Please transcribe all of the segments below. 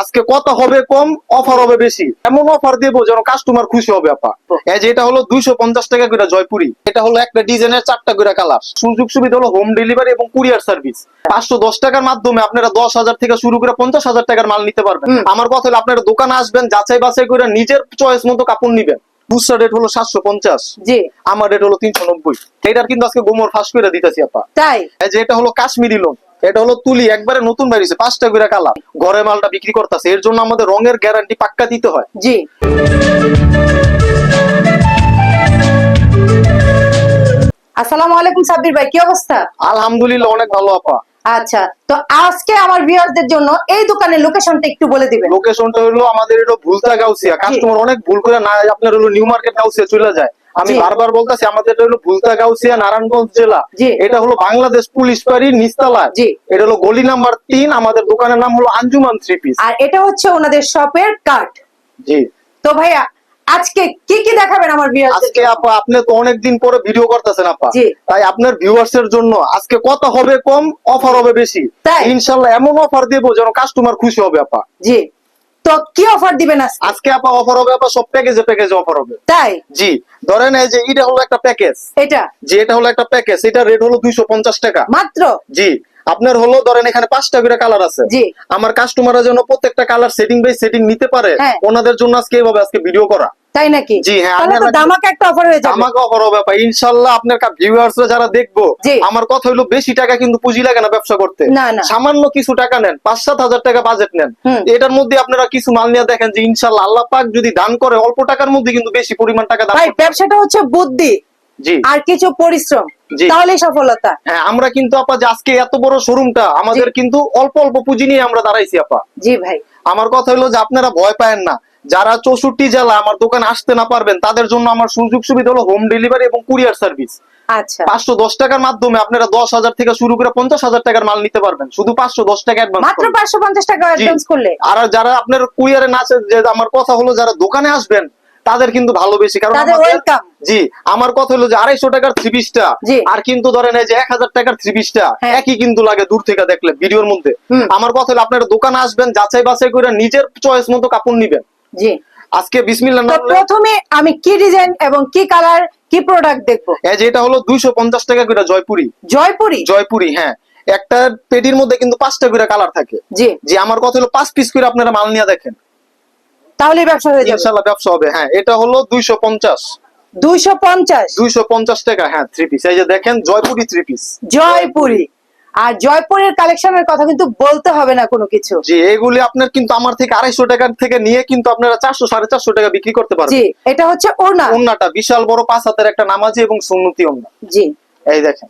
আজকে কত হবে কম অফার হবে বেশি। এমন অফার দেবো যেন কাস্টমার খুশি হবে আপা। এই যে এটা হলো দুইশো পঞ্চাশ টাকা করে জয়পুরি। এটা হলো একটা ডিজাইনের চারটা করে কালার সুযোগ সুবিধা হলো হোম ডেলিভারি এবং কুরিয়ার সার্ভিস পাঁচশো দশ টাকার মাধ্যমে আপনারা দশ হাজার থেকে শুরু করে পঞ্চাশ হাজার টাকার মাল নিতে পারবেন। আমার কথা হলো আপনারা দোকানে আসবেন যাচাই বাছাই করে নিজের চয়েস মতো কাপড় নিবেন। খুচরা রেট হলো সাতশো পঞ্চাশ। জি। আমার রেট হলো তিনশো নব্বই। এটার কিন্তু আজকে গোমর ফাঁস করে দিতেছি আপা। তাই? যে এটা হলো কাশ্মীরি লোন এটা হলো তুলি একবারে নতুন বেরিয়েছে পাঁচটা করে কালার ঘরে মালটা বিক্রি করতেছে এর জন্য আমাদের রঙের গ্যারান্টি পাক্কা দিতে হয়। জি। আসসালামু আলাইকুম সাব্বির ভাই কি অবস্থা? আলহামদুলিল্লাহ অনেক ভালো আপা। আচ্ছা তো আজকে আমার ভিউয়ারদের জন্য এই দোকানের লোকেশনটা একটু বলে দিবেন। লোকেশনটা হলো আমাদের হলো ভুলতা গাউসিয়া। কাস্টমার অনেক ভুল করে না আপনার হলো নিউ মার্কেট গাউসিয়া চলে যায়। আমি বারবার বলতেছি আমাদের এটা হলো ভুলতা গাউসিয়া নারায়ণগঞ্জ জেলা। এটা হলো বাংলাদেশ পুলিশ পাড়ি নিস্তালা এটা হলো গলি নাম্বার তিন আমাদের দোকানের নাম হলো আঞ্জুমান থ্রি পিস। আর এটা হচ্ছে ওনাদের শপের কার্ড। জি। তো ভাইয়া আজকে কি কি দেখাবেন আমার আজকে আপা আপনি তো অনেকদিন পরে ভিডিও করতেছেন আপা। তাই আপনার ভিউয়ার্স এর জন্য আজকে কত হবে কম অফার হবে বেশি? ইনশাল্লাহ এমন অফার দেবো যেন কাস্টমার খুশি হবে আপা। জি। তো কি অফার দিবেন আজকে? আপা অফার হবে আপা সব প্যাকেজে প্যাকেজে অফার হবে। তাই? জি ধরেন এই যে এটা হলো একটা প্যাকেজ এটা? যে এটা হলো একটা প্যাকেজ এটা রেট হলো দুইশো পঞ্চাশ টাকা। মাত্র? জি আপনার হলো ধরেন এখানে পাঁচটা করে কালার আছে। জি। আমার কাস্টমাররা যেন প্রত্যেকটা কালার সেটিং বাই সেটিং নিতে পারে হ্যাঁ। ওনাদের জন্য আজকে এইভাবে আজকে ভিডিও করা। তাই নাকি? জি, হ্যাঁ, তাহলে একটা অফার হয়ে যাবে। অফার হবে আপা ইনশাল্লাহ আপনার ভিউয়ার্স যারা দেখব আমার কথা হলো বেশি টাকা কিন্তু পুঁজি লাগে না ব্যবসা করতে। সামান্য কিছু টাকা নেন পাঁচ সাত হাজার টাকা বাজেট নেন। এটার মধ্যে আপনারা কিছু মাল নিয়ে দেখেন যে ইনশাল্লাহ আল্লাহ পাক যদি দান করে অল্প টাকার মধ্যে কিন্তু বেশি পরিমাণ টাকা দান ভাই ব্যবসাটা হচ্ছে বুদ্ধি আর কিছু পরিশ্রম। জি। তাহলেই সফলতা। হ্যাঁ আমরা কিন্তু আপা আজকে এত বড় শোরুমটা আমাদের কিন্তু অল্প অল্প পুঁজি নিয়ে আমরা দাঁড়াইছি আপা। জি ভাই। আমার কথা হলো যে আপনারা ভয় পায়েন না। যারা চৌষট্টি জেলা আমার দোকানে আসতে না পারবেন তাদের জন্য আমার সুযোগ সুবিধা হলো হোম ডেলিভারি এবং কুরিয়ার সার্ভিস আচ্ছা। পাঁচশো দশ টাকার মাধ্যমে আপনারা দশ হাজার থেকে শুরু করে পঞ্চাশ হাজার টাকার মাল নিতে পারবেন। শুধু পাঁচশো দশ টাকা অ্যাডভান্স মাত্র পাঁচশো পঞ্চাশ টাকা অ্যাডভান্স করলে? আর যারা আপনার কুরিয়ারে না যে আমার কথা হলো যারা দোকানে আসবেন তাদের কিন্তু ভালো বেশি কারণ। জি আমার কথা হলো যে আড়াইশো টাকার থ্রি পিসটা আর কিন্তু ধরেন এই যে এক হাজার টাকার থ্রি পিসটা হ্যাঁ। একই কিন্তু লাগে দূর থেকে দেখলে ভিডিওর মধ্যে। আমার কথা হলো আপনারা দোকানে আসবেন যাচাই বাছাই করে নিজের চয়েস মতো কাপড় নিবেন। জি। আজকে বিসমিল্লা তো প্রথমে আমি কি ডিজাইন এবং কি কালার কি প্রোডাক্ট দেখব? এই যে এটা হলো দুইশো পঞ্চাশ টাকা করে জয়পুরি। জয়পুরি? জয়পুরি হ্যাঁ। একটা পেটির মধ্যে কিন্তু পাঁচটা করে কালার থাকে। জি। যে আমার কথা হলো পাঁচ পিস করে আপনারা মাল নিয়ে দেখেন। তাহলে ব্যবসা হয়ে যাবে। ব্যবসা হবে হ্যাঁ। এটা হলো দুইশো পঞ্চাশ। দুইশো পঞ্চাশ? দুইশো পঞ্চাশ টাকা হ্যাঁ থ্রি পিস এই যে দেখেন জয়পুরি থ্রি পিস জয়পুরি। আর জয়পুরের কালেকশনের কথা কিন্তু বলতে হবে না কোনো কিছু। জি এগুলি আপনার কিন্তু আমার থেকে আড়াইশো টাকার থেকে নিয়ে কিন্তু আপনারা চারশো সাড়ে চারশো টাকা বিক্রি করতে পারবেন। জি এটা হচ্ছে ওনা ওন্নাটা বিশাল বড় পাঁচ হাতের একটা নামাজি এবং সুন্নতি ওন্না জি। এই দেখেন।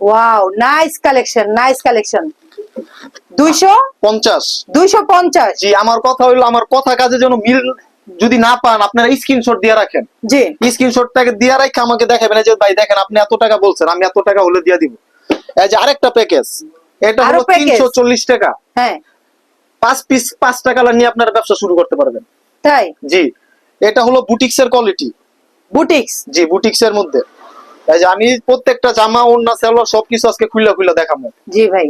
Wow nice collection nice collection দুইশো? পঞ্চাশ। দুইশো পঞ্চাশ। জি আমার কথা হইল আমার কথা কাজে যেন মিল যদি না পান আপনারা স্ক্রিনশট দিয়ে রাখেন। জি। স্ক্রিনশটটাকে দিয়ে রাখে আমাকে দেখাবেন যে ভাই দেখেন আপনি এত টাকা বলছেন আমি এত টাকা হলে দিয়ে দিব। এই যে আরেকটা প্যাকেজ এটা হলো package? তিনশো চল্লিশ টাকা। হ্যাঁ। পাঁচ পিস পাঁচ টাকা নিয়ে আপনারা ব্যবসা শুরু করতে পারবেন। তাই? জি। এটা হলো বুটিক্স এর কোয়ালিটি বুটিক্স? জি বুটিক্স এর মধ্যে। এই যে আমি প্রত্যেকটা জামা ওড়না সেলোয়ার সবকিছু আজকে খুলে খুলে দেখাবো। জি ভাই।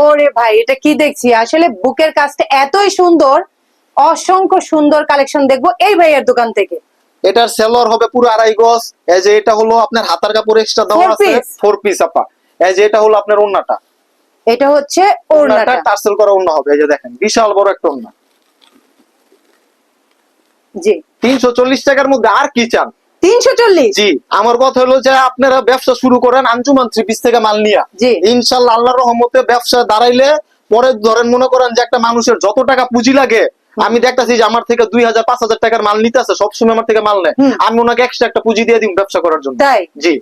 ওরে ভাই এটা কি দেখছি? আসলে বুকের কাজটা এতই সুন্দর অসংখ্য সুন্দর কালেকশন দেখব এই ভাইয়ের দোকান থেকে। এটার সেলোয়ার হবে পুরো আড়াই গজ। এই যে এটা হলো আপনার হাতার কাপড় এক্সট্রা দেওয়া আছে? ফোর পিস আপা। এই যে এটা হলো আপনার এটা হচ্ছে টার্সেল করা হবে এই যে দেখেন বিশাল বড় একটা জি। তিনশো চল্লিশ টাকার মধ্যে আর কি চান? তিনশো চল্লিশ? জি আমার কথা হলো যে আপনারা ব্যবসা শুরু করেন আঞ্জুমান থ্রি পিস থেকে মাল নিয়া। জি। ইনশাল্লাহ আল্লাহর রহমতে ব্যবসা দাঁড়াইলে পরে ধরেন মনে করেন যে একটা মানুষের যত টাকা পুঁজি লাগে আমি দেখতাছি যে আমার থেকে দুই হাজার পাঁচ হাজার টাকার মাল নিতে আছে সবসময় আমার থেকে মাল নেয়। আমি ওনাকে এক্সট্রা একটা পুঁজি দিয়ে দিব ব্যবসা করার জন্য। তাই? জি।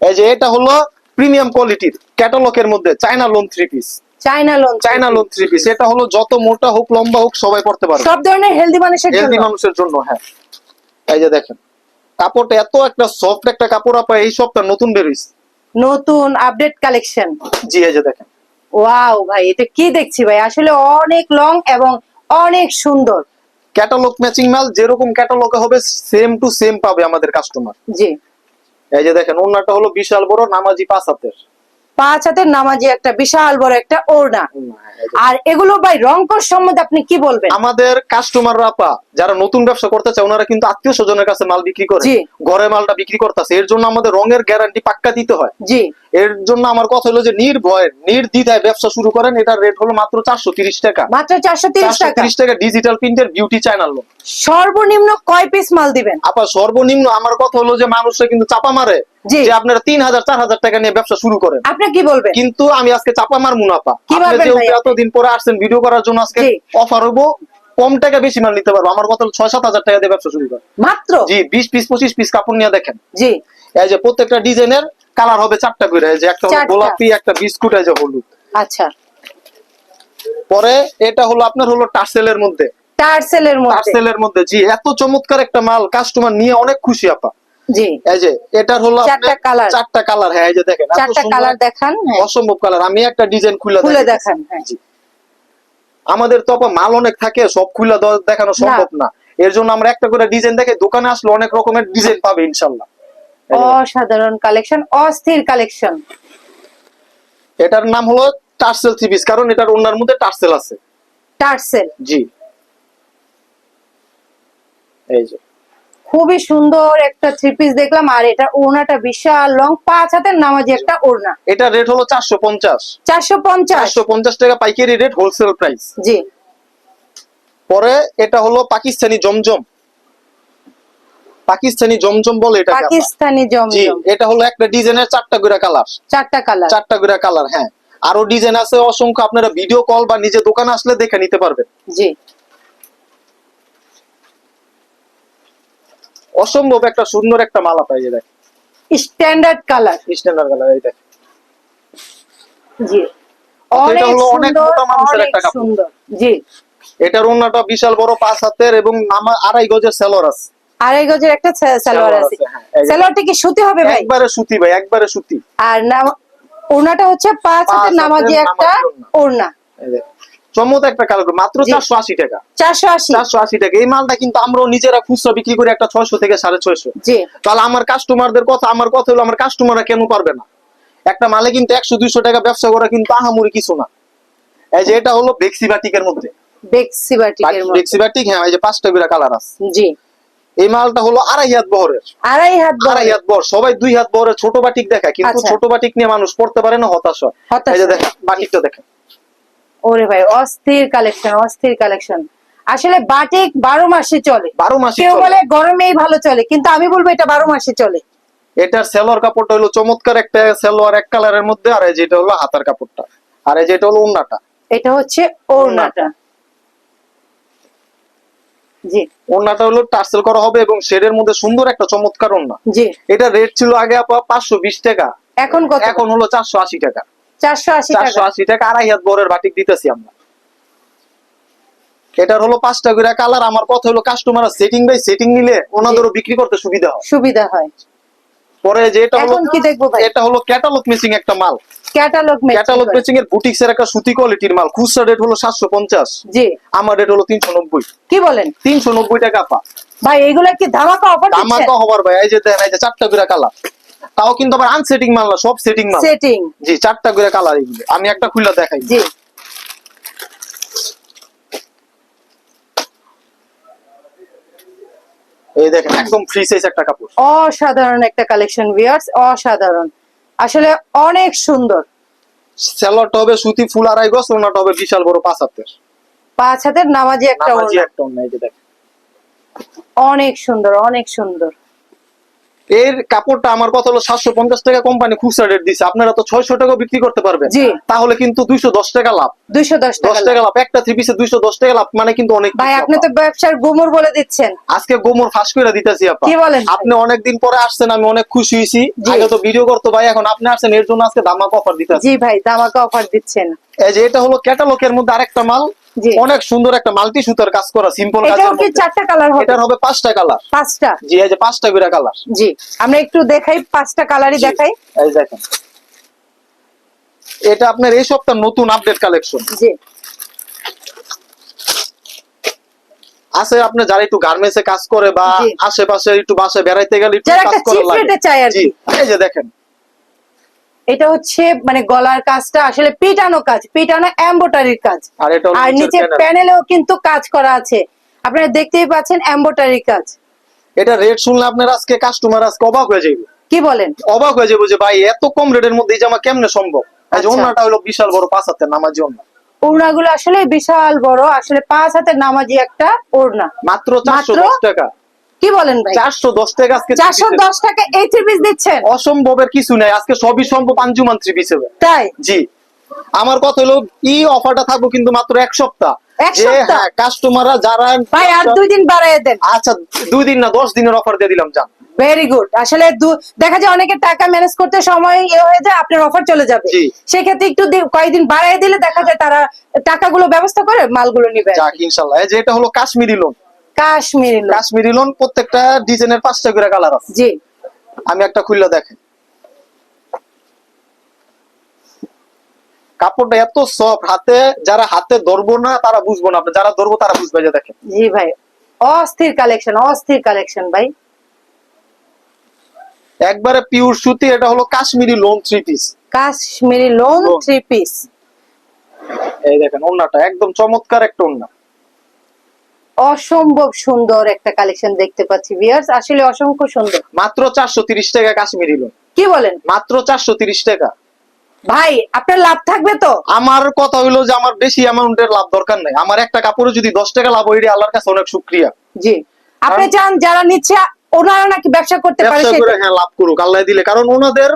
এই যে এটা হলো প্রিমিয়াম কোয়ালিটির ক্যাটালগের মধ্যে China lawn three piece China lawn China lawn three piece এটা হলো যত মোটা হোক লম্বা হোক সবাই পড়তে পারবে। সব ধরনের হেলদি মানুষের হেলদি মানুষের জন্য হ্যাঁ। এই যে দেখেন কাপড়টা এত একটা সফট একটা কাপড় আপা এই সবটা নতুন বেরোইছে নতুন আপডেট কালেকশন জি এই যে দেখেন। ওয়াও ভাই এটা কি দেখছি ভাই? আসলে অনেক লং এবং অনেক সুন্দর। ক্যাটালগ ম্যাচিং মাল যেরকম ক্যাটালগে হবে সেম টু সেম পাবে আমাদের কাস্টমার জি। এই যে দেখেন ওনাটা হলো বিশাল বড় নামাজি পাঁচ হাতের। পাঁচ হাতের নামাজি একটা বিশাল বড় একটা ওড়না। আর এগুলো ভাই রংকর সম্বন্ধে আপনি কি বলবেন? আমাদের কাস্টমাররা যারা নতুন ব্যবসা করতে চায় ওনারা কিন্তু আত্মীয় স্বজনের কাছে মাল বিক্রি করে। ঘরে মালটা বিক্রি করতেছে। এর জন্য আমাদের রঙের গ্যারান্টি পাক্কা দিতে হয়। জি। এর জন্য আমার কথা হলো যে নির্ভয় নির্দ্বিধায় ব্যবসা শুরু করেন। এটার রেট হলো মাত্র চারশো তিরিশ টাকা। মাত্র চারশো তিরিশ টাকা। তিরিশ টাকা ডিজিটাল প্রিন্টের বিউটি চ্যানেল সর্বনিম্ন কয় পিস মাল দিবেন? আপা সর্বনিম্ন আমার কথা হলো যে মানুষরা কিন্তু চাপা মারে। যে আপনারা তিন হাজার চার হাজার টাকা নিয়ে ব্যবসা শুরু করেন। আপনি কি বলবেন? কিন্তু আমি আজকে চাপা মার মুনাফা? এতদিন পরে আসছেন ভিডিও করার জন্য আজকে অফার হব কম টাকা বেশি মাল নিতে পারব। আমার কথা ছয় সাত হাজার টাকা দিয়ে ব্যবসা শুরু করেন। মাত্র? জি বিশ পিস পঁচিশ পিস কাপড় নিয়ে দেখেন। জি। এই যে প্রত্যেকটা ডিজাইনের কালার হবে চারটা করে। যে একটা গোলাপি একটা বিস্কুট এই যে হলুদ। আচ্ছা। পরে এটা হলো আপনার হলো টার্সেলের মধ্যে। টার্সেলের মধ্যে। টার্সেলের মধ্যে জি এত চমৎকার একটা মাল কাস্টমার নিয়ে অনেক খুশি আপা। জি। এই যে এটার হলো চারটা colour। চারটা কালার হ্যাঁ এই যে দেখেন চারটা কালার দেখান হ্যাঁ। অসম্ভব কালার আমি একটা ডিজাইন খুলে খুলে দেখান হ্যাঁ। আমাদের তো মাল অনেক থাকে সব খুলে দেখানো সম্ভব না। এর জন্য আমরা একটা করে ডিজাইন দেখে দোকানে আসলে অনেক রকমের ডিজাইন পাবে ইনশাল্লাহ। অসাধারণ কালেকশন অস্থির কালেকশন এটার নাম হলো টার্সেল থ্রি পিস কারণ এটার ওনার মধ্যে টার্সেল আছে। টার্সেল। জি। এই যে। খুবই সুন্দর একটা থ্রি পিস দেখলাম আর এটা ওড়নাটা বিশাল লং পাঁচ হাতের নামাজি একটা ওড়না। এটা রেট হলো চারশো পঞ্চাশ। চারশো পঞ্চাশ। চারশো পঞ্চাশ টাকা পাইকারি রেট হোলসেল প্রাইস জি। পরে এটা হলো পাকিস্তানি জমজম। পাকিস্তানি জমজম বলে এটা পাকিস্তানি জমজম। এটা হলো একটা ডিজাইনের চারটা করে কালার। চারটা কালার। চারটা করে কালার হ্যাঁ। আরও ডিজাইন আছে অসংখ্য আপনারা ভিডিও কল বা নিজে দোকানে আসলে দেখে নিতে পারবেন। জি। অসম্ভব একটা সুন্দর একটা মালা পাই যে দেখ স্ট্যান্ডার্ড কালার স্ট্যান্ডার্ড কালার এই দেখ জি। অনেক সুন্দর অনেক একটা সুন্দর। জি। এটার ওন্নাটা বিশাল বড় পাঁচ হাতের এবং আমার আড়াই গজের সেলর আছে। আড়াই গজের একটা সালোয়ার আছে। হ্যাঁ। সালোয়ারটা কি সুতি হবে ভাই? একবারে সুতি ভাই একবারে সুতি। আর না ওড়নাটা হচ্ছে পাঁচ হাতের নামাজি একটা ওড়না। একটা কালার মাত্র। চারশো আশি টাকা। চারশো আশি। চারশো আশি টাকা। এই মালটা কিন্তু আমরাও নিজেরা খুচরা বিক্রি করি একটা ছয়শো থেকে সাড়ে ছয়শো। তাহলে আমার কাস্টমারদের কথা আমার কথা হলো আমার কাস্টমাররা কেন পারবে না? একটা মালে কিন্তু একশো দুইশো টাকা ব্যবসা করা কিন্তু আহামরি কিছু না। এই যে এটা হলো মধ্যে। হ্যাঁ এই যে পাঁচটা করে কালার আছে। জি। এই মালটা হলো আড়াই হাত বহরের। আড়াই হাত আড়াই হাত বহর সবাই দুই হাত বহরের ছোট বাটিক দেখায় কিন্তু আচ্ছা। ছোট বাটিক নিয়ে মানুষ পড়তে পারে না হতাশ হয়। এই যে হয়। বাটিকটা দেখেন। ওরে ভাই অস্থির কালেকশন অস্থির কালেকশন আসলে বাটিক বারো মাসে চলে। বারো মাসে কেউ বলে গরমেই ভালো চলে কিন্তু আমি বলব এটা বারো মাসে চলে। এটার সেলোয়ার কাপড়টা হলো চমৎকার একটা সেলোয়ার এক কালারের মধ্যে আর এই যেটা হলো হাতার কাপড়টা। আর এই যেটা হলো উন্নাটা এটা হচ্ছে ওড়নাটা। জি। ওন্নাটা হলো টার্সেল করা হবে এবং শেডের মধ্যে সুন্দর একটা চমৎকার ওন্না জি। এটা রেট ছিল আগে আপা টাকা। এখন কত? এখন হলো চারশো আশি টাকা। চারশো আশি চারশো আশি টাকা আড়াই হাত বরের বাটিক দিতেছি আমরা। এটার হলো পাঁচটা করে কালার আমার কথা হলো কাস্টমার সেটিং বাই সেটিং নিলে ওনাদেরও বিক্রি করতে সুবিধা হয়। সুবিধা হয়। পরে যে এটা হলো কি দেখব ভাই? এটা হলো ক্যাটালগ মিসিং একটা মাল। ক্যাটালগ ক্যাটালগ মিসিং এর বুটিক্স এর একটা সুতি কোয়ালিটির মাল। খুচরা রেট হলো সাতশো পঞ্চাশ। জি। আমার রেট হলো তিনশো নব্বই। কি বলেন? তিনশো নব্বই টাকা পা ভাই এগুলা কি ধামাকা অফার আমাকে হবার ভাই এই যে দেখেন এই যে চারটা করে কালার। তাও কিন্তু আবার আনসেটিং মাল না সব সেটিং মাল। সেটিং জি চারটা করে কালার এগুলো আমি একটা খুলে দেখাই। জি। এই দেখেন একদম ফ্রি সাইজ একটা কাপড়। অসাধারণ একটা কালেকশন ভিউয়ার্স অসাধারণ। আসলে অনেক সুন্দর। স্যালোয়ারটা টবে সুতি ফুল আড়াই গজ ওনাটা হবে বিশাল বড় পাঁচ হাতের। পাঁচ হাতের নামাজি একটা নামাজি। একটা ওড়না, এই দেখেন। অনেক সুন্দর অনেক সুন্দর। এর কাপড়টা আমার কথা হলো সাতশো পঞ্চাশ টাকা কোম্পানি খুচরা রেট দিচ্ছে আপনারা তো ছয়শো টাকা বিক্রি করতে পারবেন। তাহলে কিন্তু দুইশো দশ টাকা লাভ। দুইশো দশ টাকা লাভ। একটা থ্রি পিসে দুইশো দশ টাকা লাভ মানে কিন্তু অনেক ভাই আপনি তো ব্যবসার গুমর বলে দিচ্ছেন। আজকে গোমর ফাঁস করে দিতেছি আপা। কি বলেন আপনি অনেকদিন পরে আসছেন আমি অনেক খুশি হয়েছি। আগে তো ভিডিও করতো ভাই এখন আপনি আসছেন এর জন্য আজকে দামাক অফার দিতেছি জি ভাই দামাকা অফার দিচ্ছেন। এই যে এটা হলো ক্যাটালগের মধ্যে আরেকটা মাল। অনেক সুন্দর একটা মাল্টি সুতার কাজ করা সিম্পল কাজের মধ্যে। চারটা কালার হবে? এটার হবে পাঁচটা কালার পাঁচটা? জি এই যে পাঁচটা করে কালার জি আমরা একটু দেখাই পাঁচটা কালারই দেখাই। এই দেখেন। এটা আপনার এই সপ্তাহ নতুন আপডেট কালেকশন জি। আছে আপনি যারা একটু গার্মেন্টসে কাজ করে বা আশেপাশে একটু বাসায় বেড়াইতে গেলে একটু কাজ করা লাগে। এ এই যে দেখেন। এটা হচ্ছে মানে গলার কাজটা আসলে পিটানো কাজ পিটানো এম্বোটারির কাজ। আর নিচে প্যানেলেও কিন্তু কাজ করা আছে। আপনারা দেখতেই পাচ্ছেন এম্বোটারি কাজ। এটা রেট শুনলে আপনার আজকে কাস্টমার আজকে অবাক হয়ে যাবে কি বলেন? অবাক হয়ে যাবে যে ভাই এত কম রেটের মধ্যে এই জামা কেমনে সম্ভব? এই যে আচ্ছা। হলো বিশাল বড় পাঁচ হাতের নামাজি ওন্না ওড়নাগুলো আসলে বিশাল বড় আসলে পাঁচ হাতের নামাজি একটা ওড়না। মাত্র চারশো টাকা। কি বলেন ভাই? চারশো দশ টাকা আজকে চারশো দশ টাকা এই থ্রি পিস দিচ্ছেন? অসম্ভবের কিছু নাই আজকে সবই সম্ভব আঞ্জুমান থ্রি পিস হবে। তাই? জি। আমার কথা হলো এই অফারটা থাকব কিন্তু মাত্র এক সপ্তাহ। এক সপ্তাহ? হ্যাঁ কাস্টমাররা যারা ভাই আর দুই দিন বাড়াই দেন। আচ্ছা দুই দিন না দশ দিনের অফার দিয়ে দিলাম যান। ভেরি গুড আসলে দেখা যায় অনেকের টাকা ম্যানেজ করতে সময় ইয়ে হয়ে যায় আপনার অফার চলে যাবে। সেক্ষেত্রে একটু কয়েকদিন বাড়াই দিলে দেখা যায় তারা টাকাগুলো ব্যবস্থা করে মালগুলো নিবে। ইনশাল্লাহ। এই যে এটা হলো কাশ্মীরি লোন কাশ্মীরি লোক। কাশ্মীরি লোন প্রত্যেকটা ডিজাইনের পাঁচটা করে কালার আছে। জি। আমি একটা খুললে দেখেন। কাপড়টা এত সফট হাতে যারা হাতে ধরবো না তারা বুঝব না আপনি। যারা ধরবো তারা বুঝবে যে দেখেন। জি ভাই অস্থির কালেকশন অস্থির কালেকশন ভাই। একবারে পিওর সুতি এটা হলো Kashmiri lawn three piece Kashmiri lawn lawn. Three piece এই দেখেন ওন্নাটা একদম চমৎকার একটা ওন্না। অসম্ভব সুন্দর একটা কালেকশন দেখতে পাচ্ছি ভিয়ার্স আসলে অসংখ্য সুন্দর। মাত্র চারশো তিরিশ টাকা কাশ্মীরি লোন কি বলেন? মাত্র চারশো তিরিশ টাকা। ভাই আপনার লাভ থাকবে তো? আমার কথা হইল যে আমার বেশি অ্যামাউন্টের লাভ দরকার নাই। আমার একটা কাপড়ে যদি দশ টাকা লাভ হইলে আল্লাহর কাছে অনেক শুক্রিয়া। জি। আপনি চান যারা নিচ্ছে ওনারা নাকি ব্যবসা করতে পারে ব্যবসা করে হ্যাঁ লাভ করুক আল্লাহ দিলে। কারণ ওনাদের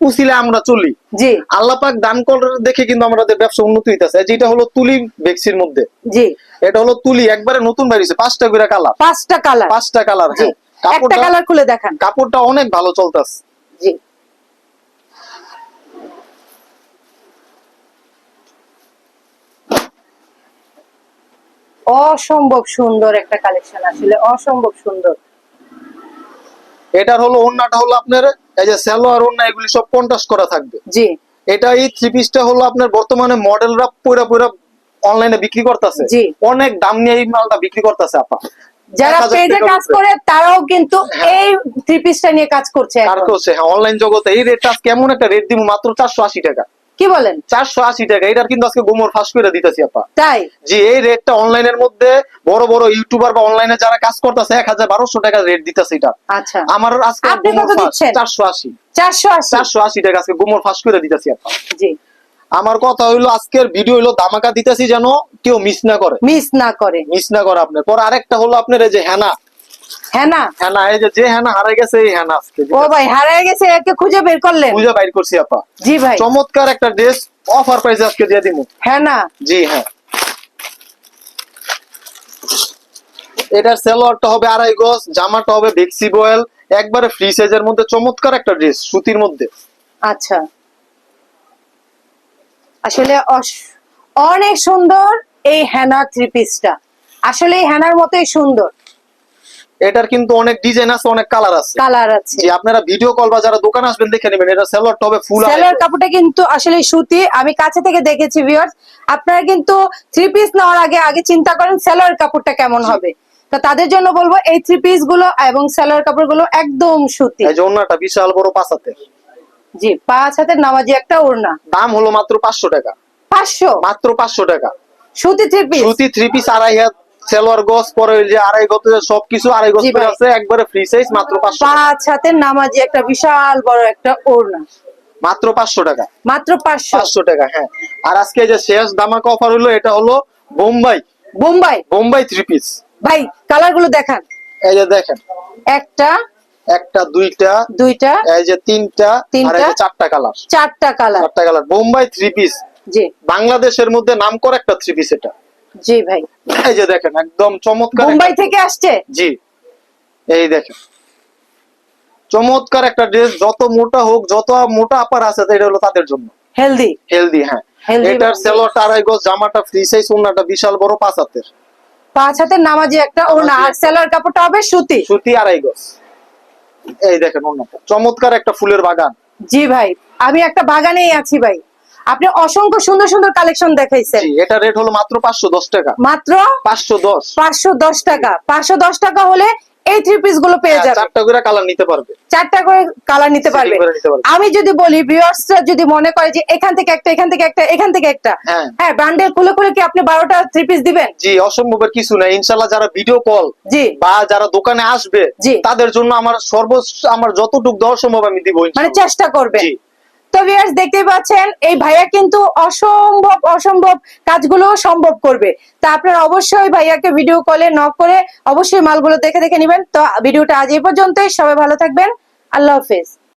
উচিলে আমরা চলি। জি। আল্লাহ পাক দান করে দেখে কিন্তু আমাদের ব্যবসা উন্নতি হইতেছে। যেটা হলো তুলি বেক্সির মধ্যে। জি। এটা হলো তুলি একবারে নতুন বাইরেছে পাঁচটা করে কালার। পাঁচটা কালার। পাঁচটা কালার জি। একটা কালার খুলে দেখান। কাপড়টা অনেক ভালো চলতেছে। জি। অসম্ভব সুন্দর একটা কালেকশন আসলে অসম্ভব সুন্দর। এটার হলো ওন্নাটা হলো আপনার এই যে সালোয়ার ওন্না এগুলি সব কন্ট্রাস্ট করা থাকবে। জি। এটা এই থ্রি পিসটা হলো আপনার বর্তমানে মডেলরা পুরা পুরা অনলাইনে বিক্রি করতেছে? অনেক দাম নিয়ে এই মালটা বিক্রি করতেছে আপা। যারা পেজে কাজ করে তারাও কিন্তু হ্যাঁ। এই থ্রি পিসটা নিয়ে কাজ করছে কার এখন। করছে হ্যাঁ অনলাইন জগতে এই রেটটা আজকে এমন একটা রেট দিব মাত্র চারশো আশি টাকা। কি বলেন? চারশো আশি টাকা এটার কিন্তু আজকে গোমর ফাঁস করে দিতেছি আপা। তাই? যে এই রেটটা অনলাইনের মধ্যে বড় বড় ইউটিউবার বা অনলাইনে যারা কাজ করতেছে এক হাজার বারোশো টাকা রেট দিতেছে এটা। আচ্ছা। আমার আজকে? চারশো আশি। চারশো আশি। চারশো আশি টাকা আজকে গোমর ফাঁস করে দিতেছি আপা। জি। আমার কথা হইল আজকের ভিডিও হইল ধামাকা দিতেছি যেন কেউ মিস না করে। মিস না করে। মিস না করে আপনার। পর আরেকটা হলো আপনার এই যে হেনা। হ্যাঁ না হেনা এই যে যে হেনা হারাই গেছে এই হেনা আজকে ও ভাই হারিয়ে গেছে একে খুঁজে বের করলেন? বুঝে বাইর করছি আপা। জি ভাই। চমৎকার একটা ড্রেস অফার প্রাইসে আজকে দিয়ে দিব হ্যাঁ না জি হ্যাঁ। এটার সেলোয়ারটা হবে আড়াই গজ জামাটা হবে বেক্সি বয়েল। একবারে ফ্রি সাইজের মধ্যে চমৎকার একটা ড্রেস সুতির মধ্যে। আচ্ছা। আসলে অনেক সুন্দর এই হ্যানা থ্রি পিসটা আসলে এই হ্যানার মতোই সুন্দর। এটার কিন্তু অনেক ডিজাইন আছে অনেক কালার আছে। কালার আছে। যে আপনারা ভিডিও কল বা যারা দোকানে আসবেন দেখে নেবেন। এটা সেলোয়ারটা হবে ফুল সেলার কাপড়টা কিন্তু আসলে সুতি। আমি কাছে থেকে দেখেছি ভিউয়ার্স আপনারা কিন্তু থ্রি পিস নেওয়ার আগে আগে চিন্তা করেন সেলার কাপড়টা কেমন হবে। তো তাদের জন্য বলব এই থ্রি পিসগুলো এবং সেলার কাপড়গুলো একদম সুতি। এই যে ওন্নাটা বিশাল বড় পাঁচ হাতের জি পাঁচ হাতের নামাজি একটা ওড়না। দাম হলো মাত্র পাঁচশো টাকা। পাঁচশো? মাত্র পাঁচশো টাকা। সুতি থ্রি পিস সুতি থ্রি পিস আড়াই হাত সেলোয়ার গজ পরে যে আড়াই গজ সবকিছু আড়াই গজ জি করে আছে একবারে ফ্রি সাইজ মাত্র পাঁচশো। পাঁচ হাতের নামাজি একটা বিশাল বড় একটা ওড়না। মাত্র পাঁচশো টাকা। মাত্র পাঁচশো। পাঁচশো টাকা হ্যাঁ। আর আজকে যে শেষ দামাকা অফার হলো এটা হলো বোম্বাই। বোম্বাই? বোম্বাই থ্রি পিস ভাই কালারগুলো দেখান। এই যে দেখেন। একটা একটা দুইটা দুইটা এই যে তিনটা আর তিনটা। এই যে চারটা কালার চারটা কালার চারটা কালার বোম্বাই থ্রি পিস জি। বাংলাদেশের মধ্যে নাম করা একটা থ্রি পিস এটা। জি ভাই। এই যে দেখেন একদম চমৎকার একটা- থেকে আসছে? জি। এই দেখেন। চমৎকার একটা ড্রেস যত মোটা হোক যত মোটা আপার আছে এটা হলো তাদের জন্য। হেলদি হেলদি হ্যাঁ। এটার। সেলোয়ারটা আড়াই গজ জামাটা ফ্রি সাইজ ওন্নাটা বিশাল বড় পাঁচ হাতের। পাঁচ হাতের নামাজি একটা ওড়না আর সেলার কাপড়টা হবে সুতি। সুতি আড়াই গজ। এই দেখেন অন্য চমৎকার একটা ফুলের বাগান। জি ভাই আমি একটা বাগানেই আছি ভাই। আপনি অসংখ্য সুন্দর সুন্দর কালেকশন দেখাইছেন। এটা রেট হলো মাত্র পাঁচশো দশ টাকা। মাত্র পাঁচশো দশ। পাঁচশো দশ টাকা। পাঁচশো দশ টাকা হলে এই থ্রি পিসগুলো পেয়ে হ্যাঁ, যাবে চারটা করে কালার নিতে পারবে চারটা করে কালার নিতে পারবে। আমি যদি বলি ভিউয়ার্সরা যদি মনে করে যে এখান থেকে একটা এখান থেকে একটা এখান থেকে একটা হ্যাঁ। হ্যাঁ বান্ডেল খুলে খুলে কি আপনি বারোটা থ্রি পিস দিবেন জি অসম্ভবের কিছু না ইনশাল্লাহ যারা ভিডিও কল জি বা যারা দোকানে আসবে জি। তাদের জন্য আমার সর্বোচ্চ আমার যতটুকু দেওয়া সম্ভব আমি দিব মানে চেষ্টা করবে জি। তো ভিউয়ার্স দেখতে পাচ্ছেন, এই ভাইয়া কিন্তু অসম্ভব অসম্ভব কাজগুলো সম্ভব করবে। তা আপনারা অবশ্যই ভাইয়াকে ভিডিও কলে নক করে অবশ্যই মালগুলো দেখে দেখে নেবেন। তো ভিডিওটা আজ এই পর্যন্তই। সবাই ভালো থাকবেন। আল্লাহ হাফেজ।